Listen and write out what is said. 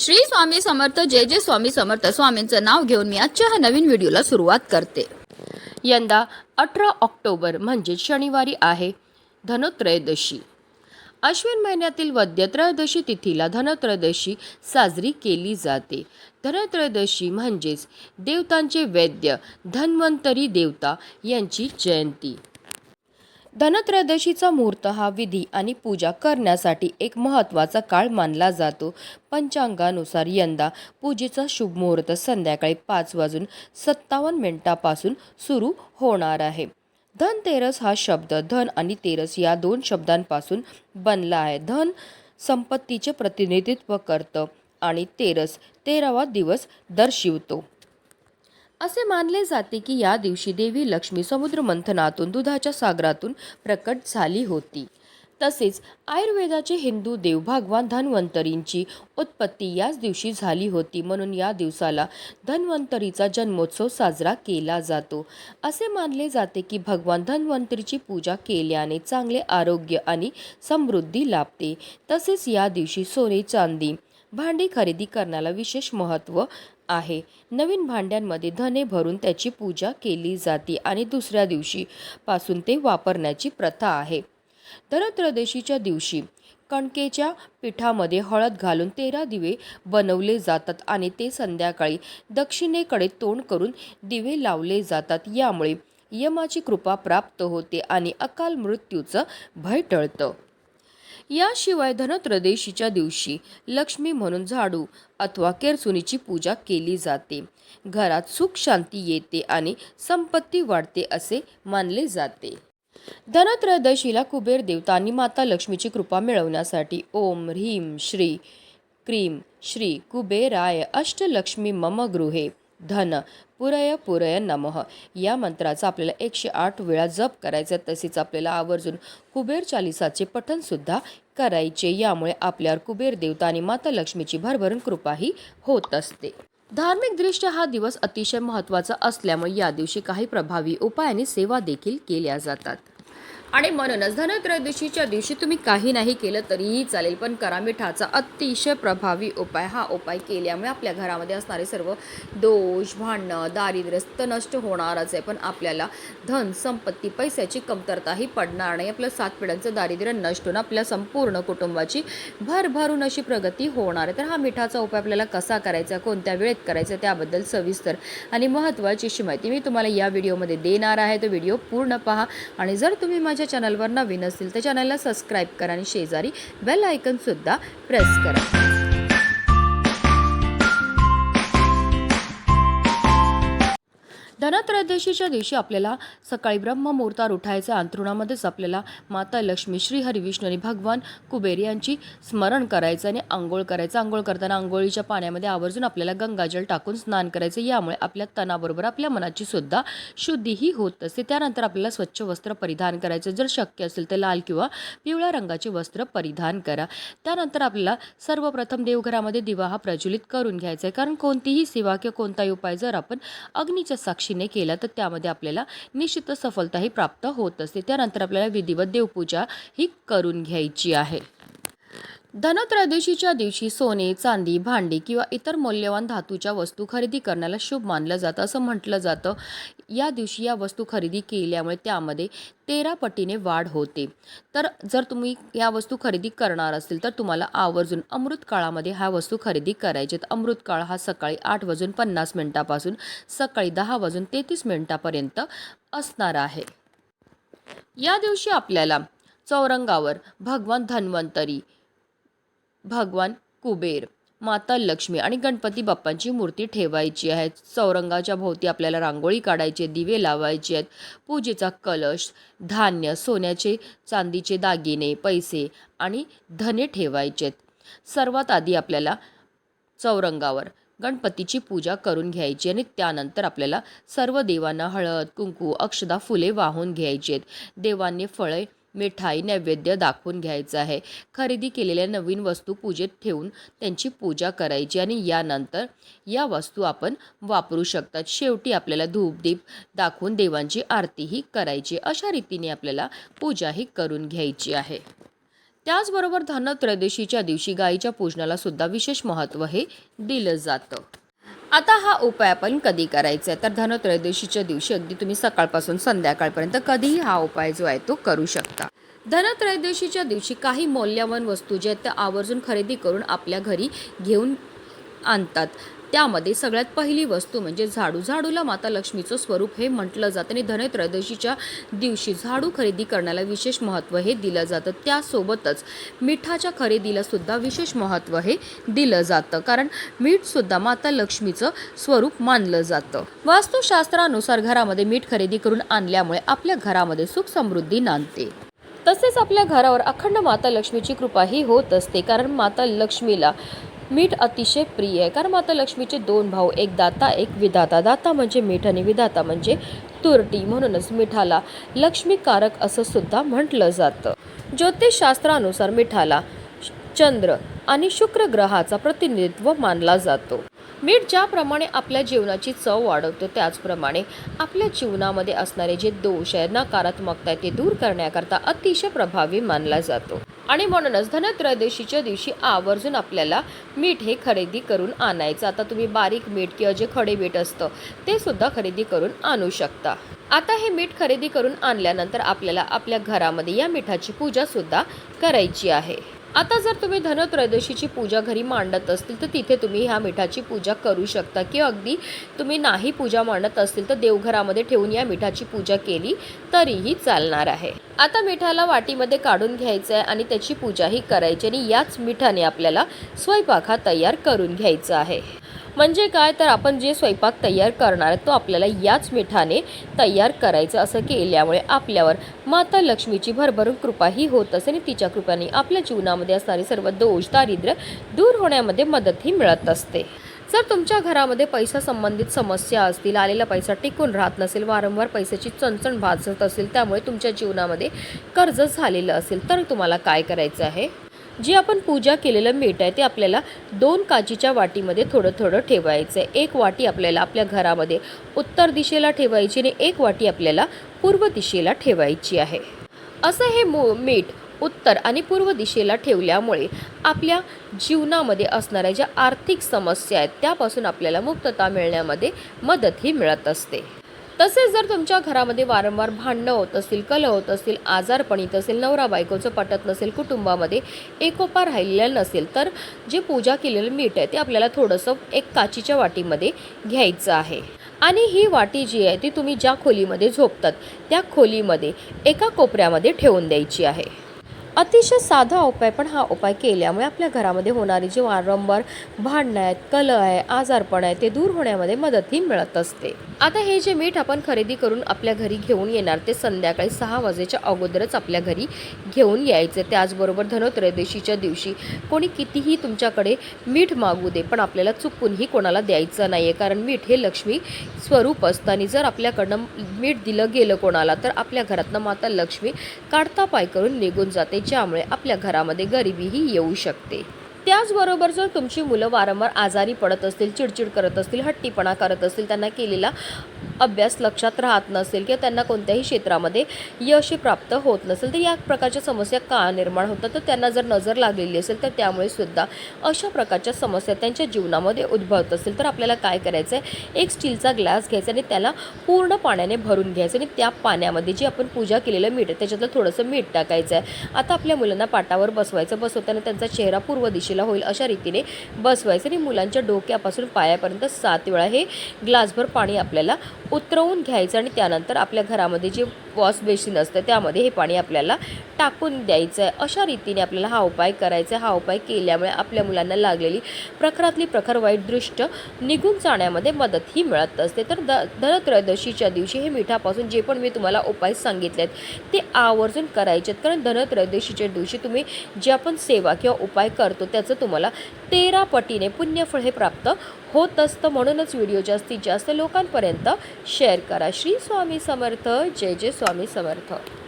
श्री स्वामी समर्थ जय जय स्वामी समर्थ. स्वामींचं नाव घेऊन मी आजच्या ह्या नवीन व्हिडिओला सुरुवात करते. यंदा अठरा ऑक्टोबर म्हणजे शनिवारी आहे धनोत्रयोदशी. अश्विन महिन्यातील वद्य त्रयोदशी तिथीला धनत्रयोदशी साजरी केली जाते. धनत्रयोदशी म्हणजेच देवतांचे वैद्य धन्वंतरी देवता यांची जयंती. धनत्रयोदशीचा मुहूर्त हा विधी आणि पूजा करण्यासाठी एक महत्त्वाचा काळ मानला जातो. पंचांगानुसार यंदा पूजेचा शुभ मुहूर्त संध्याकाळी पाच वाजून सत्तावन्न मिनिटापासून सुरू होणार आहे. धनतेरस हा शब्द धन आणि तेरस या दोन शब्दांपासून बनला आहे. धन संपत्तीचे प्रतिनिधित्व करतं आणि तेरस तेरावा दिवस दर्शवितो. असे मानले जाते की या दिवशी देवी लक्ष्मी समुद्र मंथनातून दुधाच्या सागरातून प्रकट झाली होती. तसेच आयुर्वेदाचे हिंदू देव भगवान धन्वंतरींची उत्पत्ती याच दिवशी झाली होती. म्हणून या दिवसाला धन्वंतरीचा जन्मोत्सव साजरा केला जातो. असे मानले जाते की भगवान धन्वंतरीची पूजा केल्याने चांगले आरोग्य आणि समृद्धी लाभते. तसेच या दिवशी सोने चांदी भांडी खरेदी करण्याला विशेष महत्त्व आहे. नवीन भांड्यांमध्ये धने भरून त्याची पूजा केली जाते आणि दुसऱ्या दिवशी पासून ते वापरण्याची प्रथा आहे. धनत्रयोदशीच्या दिवशी कणकेच्या पिठामध्ये हळद घालून तेरा दिवे बनवले जातात आणि ते संध्याकाळी दक्षिणेकडे तोंड करून दिवे लावले जातात. यामुळे यमाची कृपा प्राप्त होते आणि अकाल मृत्यूचं भय टळतं. याशिवाय धनत्रदेशीच्या दिवशी लक्ष्मी म्हणून झाडू अथवा केरसुनीची पूजा केली जाते. घरात सुख शांती येते आणि संपत्ती वाढते असे मानले जाते. धनत्रयोदशीला कुबेर देवता आणि माता लक्ष्मीची कृपा मिळवण्यासाठी ओम ह्रीम श्री क्रीम श्री कुबेराय अष्टलक्ष्मी मम गृहे धन. पुरय पुरय नमः. या मंत्राचा आपल्याला एकशे आठ वेळा जप करायचा तसेच आपल्याला आवर्जून कुबेर चालिसाचे पठणसुद्धा करायचे यामुळे आपल्यावर कुबेर देवता आणि माता लक्ष्मीची भरभरून कृपाही होत असते. धार्मिकदृष्ट्या हा दिवस अतिशय महत्त्वाचा असल्यामुळे या दिवशी काही प्रभावी उपाय आणि सेवा देखील केल्या जातात. आणि म्हणूनच धनत्रयोदशीच्या दिवशी तुम्ही काही नाही केलं तरीही चालेल पण करा मिठाचा अतिशय प्रभावी उपाय. हा उपाय केल्यामुळे आपल्या घरामध्ये असणारे सर्व दोष भांडणं दारिद्र्यस्त नष्ट होणारच आहे. पण आपल्याला धन संपत्ती पैशाची कमतरताही पडणार नाही. आपलं सात पिढ्यांचं दारिद्र्य नष्ट होऊन आपल्या संपूर्ण कुटुंबाची भरभरून अशी प्रगती होणार आहे. तर हा मिठाचा उपाय आपल्याला कसा करायचा कोणत्या वेळेत करायचा त्याबद्दल सविस्तर आणि महत्त्वाची अशी माहिती मी तुम्हाला या व्हिडिओमध्ये देणार आहे. तो व्हिडिओ पूर्ण पहा आणि जर तुम्ही माझ्या चॅनलवर नवीन असतील तर चॅनलला सबस्क्राईब करा आणि शेजारी बेल आयकनसुद्धा प्रेस करा. धनत्रयोदशीच्या दिवशी आपल्याला सकाळी ब्रह्ममुहूर्तावर उठायचं अंथरुणामध्येच आपल्याला माता लक्ष्मी श्री हरिविष्णू आणि भगवान कुबेर यांची स्मरण करायचं आणि आंघोळ करायचं. आंघोळ करताना आंघोळीच्या पाण्यामध्ये आवर्जून आपल्याला गंगाजल टाकून स्नान करायचं. यामुळे आपल्या तणाबरोबर आपल्या मनाची सुद्धा शुद्धीही होत असते. त्यानंतर आपल्याला स्वच्छ वस्त्र परिधान करायचं. जर शक्य असेल तर लाल किंवा पिवळ्या रंगाचे वस्त्र परिधान करा. त्यानंतर आपल्याला सर्वप्रथम देवघरामध्ये दिवा हा प्रज्वलित करून घ्यायचा आहे. कारण कोणतीही सेवा किंवा कोणताही उपाय जर आपण अग्नीच्या साक्षीने केला तर त्यामध्ये आपल्याला निश्चित सफलताही प्राप्त होत असते. त्यानंतर आपल्याला विधिवत देवपूजा ही करून घ्यायची आहे. धनत्रयोदशीच्या दिवशी सोने चांदी भांडी किंवा इतर मौल्यवान धातूच्या वस्तू खरेदी करण्याला शुभ मानलं जातं असं म्हटलं जातं. या दिवशी या वस्तू खरेदी केल्यामुळे त्यामध्ये तेरा पटीने वाढ होते. तर जर तुम्ही या वस्तू खरेदी करणार असेल तर तुम्हाला आवर्जून अमृत काळामध्ये ह्या वस्तू खरेदी करायच्यात अमृत काळ हा सकाळी आठ वाजून पन्नास मिनिटापासून सकाळी दहा वाजून तेहतीस मिनिटापर्यंत असणार आहे. या दिवशी आपल्याला चौरंगावर भगवान धन्वंतरी भगवान कुबेर माता लक्ष्मी आणि गणपती बाप्पांची मूर्ती ठेवायची आहे चौरंगाच्या भोवती आपल्याला रांगोळी काढायची दिवे लावायचे आहेत पूजेचा कलश धान्य सोन्याचे चांदीचे दागिने पैसे आणि धने ठेवायचे आहेत. सर्वात आधी आपल्याला चौरंगावर गणपतीची पूजा करून घ्यायची आणि त्यानंतर आपल्याला सर्व देवांना हळद कुंकू अक्षदा फुले वाहून घ्यायची आहेत. देवांनी फळे मिठाई नैवेद्य दाखवून घ्यायचं आहे. खरेदी केलेल्या नवीन वस्तू पूजेत ठेवून त्यांची पूजा करायची आणि यानंतर या वस्तू आपण वापरू शकतात. शेवटी आपल्याला धूपदीप दाखवून देवांची आरतीही करायची. अशा रीतीने आपल्याला पूजाही करून घ्यायची आहे. त्याचबरोबर धनत्रयोदशीच्या दिवशी गायीच्या पूजनाला सुद्धा विशेष महत्त्व हे दिलं जातं. आता हा उपाय आपण कधी करायचा आहे? तर धनत्रयोदशीच्या दिवशी अगदी तुम्ही सकाळपासून संध्याकाळपर्यंत कधीही हा उपाय जो आहे तो करू शकता. धनत्रयोदशीच्या दिवशी काही मौल्यवान वस्तू ज्या आहेत त्या आवर्जून खरेदी करून आपल्या घरी घेऊन आणतात. त्यामध्ये सगळ्यात पहिली वस्तू म्हणजे झाडू. झाडूला माता लक्ष्मीचं स्वरूप हे म्हटलं जातं आणि धनत्रयोदशीच्या दिवशी झाडू खरेदी करण्याला विशेष महत्त्व हे दिलं जातं. त्यासोबतच मिठाच्या खरेदीला सुद्धा विशेष महत्त्व हे दिलं जातं. कारण मीठसुद्धा माता लक्ष्मीचं स्वरूप मानलं जातं. वास्तुशास्त्रानुसार घरामध्ये मीठ खरेदी करून आणल्यामुळे आपल्या घरामध्ये सुख समृद्धी नांदते. तसेच आपल्या घरावर अखंड माता लक्ष्मीची कृपा ही होत असते. कारण माता लक्ष्मीला मीठ अतिशय प्रिय आहे. कारण माता लक्ष्मीचे दोन भाऊ एक दाता एक विधाता. दाता म्हणजे मीठ आणि विधाता म्हणजे तुरटी. म्हणूनच मिठाला लक्ष्मीकारक असं सुद्धा म्हटलं जातं. ज्योतिषशास्त्रानुसार मिठाला चंद्र आणि शुक्र ग्रहाचा प्रतिनिधित्व मानला जातो. मीठ ज्याप्रमाणे आपल्या जीवनाची चव वाढवतो त्याचप्रमाणे आपल्या जीवनामध्ये असणारे जे दोष आहे नकारात्मकता आहे ते दूर करण्याकरता अतिशय प्रभावी मानला जातो. आणि म्हणूनच धनत्रयोदशीच्या दिवशी आवर्जून आपल्याला मीठ हे खरेदी करून आणायचं. आता तुम्ही बारीक मीठ किंवा जे खडे मीठ असतं ते सुद्धा खरेदी करून आणू शकता. आता हे मीठ खरेदी करून आणल्यानंतर आपल्याला आपल्या घरामध्ये या मिठाची पूजा सुद्धा करायची आहे. आता जर तुम्ही धनत्रयोदशीची पूजा घरी मांडत असतील तर तिथे तुम्ही ह्या मिठाची पूजा करू शकता. किंवा अगदी तुम्ही नाही पूजा मांडत असतील तर देवघरामध्ये ठेवून या मिठाची पूजा केली तरीही चालणार आहे. आता मिठाला वाटीमध्ये काढून घ्यायचं आहे आणि त्याची पूजाही करायची आणि याच मिठाने आपल्याला स्वयंपाक हा तयार करून घ्यायचा आहे. म्हणजे काय? तर आपण जे स्वयंपाक तयार करणार आहे तो आपल्याला याच मिठाने तयार करायचं असं केल्यामुळे आपल्यावर माता लक्ष्मीची भरभरून कृपाही होत असे आणि तिच्या कृपाने आपल्या जीवनामध्ये असणारे सर्व दोष दारिद्र्य दूर होण्यामध्ये मदतही मिळत असते. जर तुमच्या घरामध्ये पैसा संबंधित समस्या असतील आलेला पैसा टिकून राहत नसेल वारंवार पैशाची चणचण भाजत असेल त्यामुळे तुमच्या जीवनामध्ये कर्ज झालेलं असेल तर तुम्हाला काय करायचं आहे? जी आपण पूजा केलेलं मीठ आहे ते आपल्याला दोन काचीच्या वाटीमध्ये थोडं थोडं ठेवायचं आहे एक वाटी आपल्याला आपल्या घरामध्ये उत्तर दिशेला ठेवायची आणि एक वाटी आपल्याला पूर्व दिशेला ठेवायची आहे. असं हे मो मीठ उत्तर आणि पूर्व दिशेला ठेवल्यामुळे आपल्या जीवनामध्ये असणाऱ्या ज्या आर्थिक समस्या आहेत त्यापासून आपल्याला मुक्तता मिळण्यामध्ये मदतही मिळत असते. तसेच जर तुमच्या घरामध्ये वारंवार भांडणं होत असतील कल होत असतील आजारपण येत असेल नवरा बायकोचं पटत नसेल कुटुंबामध्ये एकोपा राहिलेलं नसेल तर जे पूजा केलेलं मीठ आहे ते आपल्याला थोडंसं एक काचीच्या वाटीमध्ये घ्यायचं आहे. आणि ही वाटी जी आहे ती तुम्ही ज्या खोलीमध्ये झोपतात त्या खोलीमध्ये एका कोपऱ्यामध्ये ठेवून द्यायची आहे. अतिशय साधा उपाय पण हा उपाय केल्यामुळे आपल्या घरामध्ये होणारी जे वारंवार भांडणं आहेत कल आहे आजारपण आहे ते दूर होण्यामध्ये मदतही मिळत असते. आता हे जे मीठ आपण खरेदी करून आपल्या घरी घेऊन येणार ते संध्याकाळी सहा वाजेच्या अगोदरच आपल्या घरी घेऊन यायचे. त्याचबरोबर धनत्रयोदशीच्या दिवशी कोणी कितीही तुमच्याकडे मीठ मागू दे पण आपल्याला चुकूनही कोणाला द्यायचं नाही आहे कारण मीठ हे लक्ष्मी स्वरूप असतं आणि जर आपल्याकडनं मीठ दिलं गेलं कोणाला तर आपल्या घरातनं माता लक्ष्मी काढता पाय करून निघून जाते. ज्यामुळे आपल्या घरामध्ये गरिबीही येऊ शकते. त्याचबरोबर जर तुमची मुलं वारंवार आजारी पडत असतील चिडचिड करत असतील हट्टीपणा करत असतील त्यांना केलेला अभ्यास लक्षात राहत नसेल किंवा त्यांना कोणत्याही क्षेत्रामध्ये यश प्राप्त होत नसेल तर या प्रकारच्या समस्या का निर्माण होतात? तर त्यांना जर नजर लागलेली असेल तर त्यामुळे सुद्धा अशा प्रकारच्या समस्या त्यांच्या जीवनामध्ये उद्भवत असेल तर आपल्याला काय करायचं आहे एक स्टीलचा ग्लास घ्यायचा आणि त्याला पूर्ण पाण्याने भरून घ्यायचं आणि त्या पाण्यामध्ये जी आपण पूजा केलेलं मीठ आहे त्याच्यातलं थोडंसं मीठ टाकायचं आहे. आता आपल्या मुलांना पाटावर बसवायचं बसवताना त्यांचा चेहरा पूर्व दिशेला होईल अशा रीतीने बसवायचं आणि मुलांच्या डोक्यापासून पायापर्यंत सात वेळा हे ग्लासभर पाणी आपल्याला उतरवून घ्यायचं आणि त्यानंतर आपल्या घरामध्ये जे वॉश बेसिन असतं त्यामध्ये हे पाणी आपल्याला टाकून द्यायचं आहे अशा रीतीने आपल्याला हा उपाय करायचा आहे. हा उपाय केल्यामुळे आपल्या मुलांना लागलेली प्रखरातली प्रखर वाईट दृष्ट निघून जाण्यामध्ये मदत ही मिळत असते. तर द धनत्रयोदशीच्या दिवशी हे मिठापासून जे पण मी तुम्हाला उपाय सांगितले आहेत ते आवर्जून करायचे आहेत कारण धनत्रयोदशीच्या दिवशी तुम्ही जे आपण सेवा किंवा उपाय करतो त्याचं तुम्हाला तेरा पटीने पुण्यफळ हे प्राप्त होत असतं. म्हणूनच व्हिडिओ जास्तीत जास्त लोकांपर्यंत शेअर करा. श्री स्वामी समर्थ. जय जय स्वामी समर्थ.